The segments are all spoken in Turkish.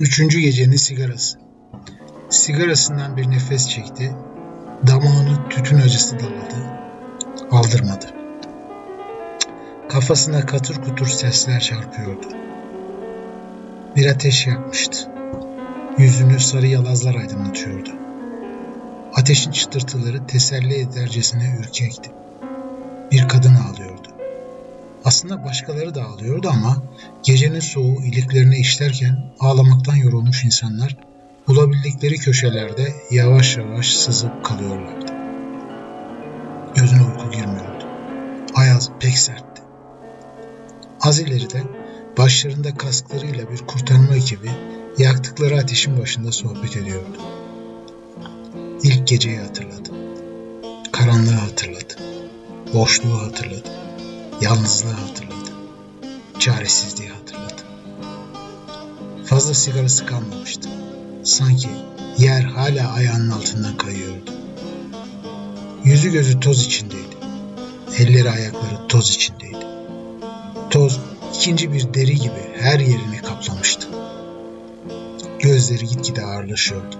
Üçüncü gecenin sigarası. Sigarasından bir nefes çekti. Damağını tütün acısı daladı. Aldırmadı. Kafasına katır kutur sesler çarpıyordu. Bir ateş yakmıştı. Yüzünü sarı yalazlar aydınlatıyordu. Ateşin çıtırtıları teselli edercesine ürkekti. Bir kadın ağlıyordu. Aslında başkaları da ağlıyordu ama gecenin soğuğu iliklerine işlerken ağlamaktan yorulmuş insanlar bulabildikleri köşelerde yavaş yavaş sızıp kalıyorlardı. Gözüne uyku girmiyordu. Ayaz pek sertti. Az ileride başlarında kasklarıyla bir kurtarma ekibi yaktıkları ateşin başında sohbet ediyordu. İlk geceyi hatırladı. Karanlığı hatırladı. Boşluğu hatırladı. Yalnızlığı hatırladı. Çaresizliği hatırladı. Fazla sigarası kalmamıştı. Sanki yer hala ayağının altından kayıyordu. Yüzü gözü toz içindeydi. Elleri ayakları toz içindeydi. Toz ikinci bir deri gibi her yerini kaplamıştı. Gözleri gitgide ağırlaşıyordu.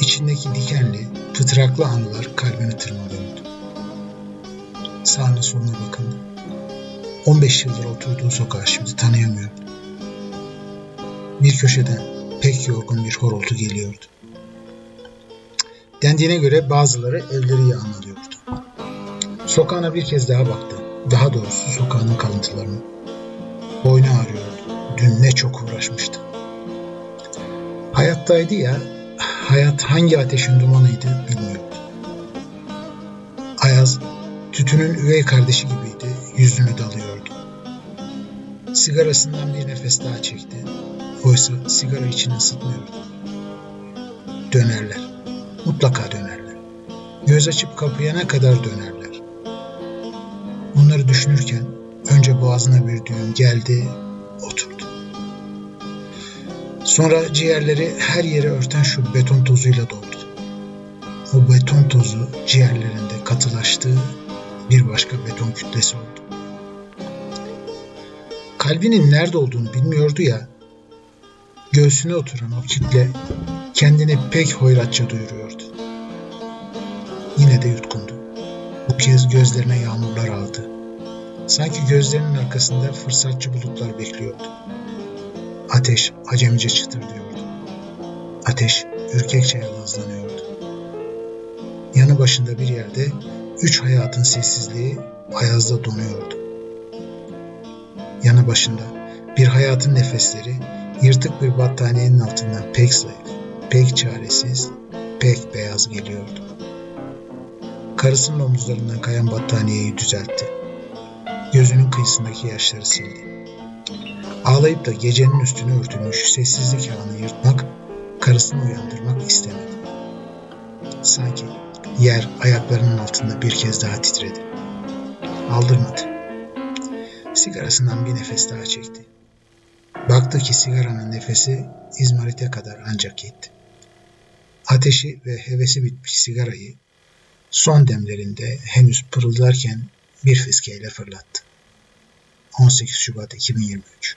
İçindeki dikenli, pıtraklı anılar kalbini tırmalıyordu. Sağına soluna bakındı. 15 yıldır oturduğu sokağı şimdi tanıyamıyordu. Bir köşeden pek yorgun bir horultu geliyordu. Dendiğine göre bazıları evleri yağmalıyordu. Sokağına bir kez daha baktı. Daha doğrusu sokağının kalıntılarını. Boynu ağrıyordu. Dün ne çok uğraşmıştı. Hayattaydı ya, hayat hangi ateşin dumanıydı bilmiyordu. Tütünün üvey kardeşi gibiydi, yüzünü dalıyordu. Sigarasından bir nefes daha çekti. Oysa sigara içini ısıtmıyordu. Dönerler. Mutlaka dönerler. Göz açıp kapayana kadar dönerler. Bunları düşünürken önce boğazına bir düğüm geldi, oturdu. Sonra ciğerleri her yeri örten şu beton tozuyla doldu. O beton tozu ciğerlerinde katılaştı, bir başka beton kütlesi oldu. Kalbinin nerede olduğunu bilmiyordu ya, göğsüne oturan o kütle kendini pek hoyratça duyuruyordu. Yine de yutkundu. Bu kez gözlerine yağmurlar aldı. Sanki gözlerinin arkasında fırsatçı bulutlar bekliyordu. Ateş acemice çıtırdıyordu. Ateş ürkekçe yalazlanıyordu. Yanı başında bir yerde üç hayatın sessizliği ayazda donuyordu. Yanı başında bir hayatın nefesleri yırtık bir battaniyenin altından pek zayıf, pek çaresiz, pek beyaz geliyordu. Karısının omuzlarından kayan battaniyeyi düzeltti. Gözünün kıyısındaki yaşları sildi. Ağlayıp da gecenin üstüne örtülmüş sessizlik ağını yırtmak, karısını uyandırmak istemedi. Sanki yer ayaklarının altında bir kez daha titredi. Aldırmadı. Sigarasından bir nefes daha çekti. Baktı ki sigaranın nefesi izmarite kadar ancak yetti. Ateşi ve hevesi bitmiş sigarayı son demlerinde henüz pırıldarken bir fiskeyle fırlattı. 18 Şubat 2023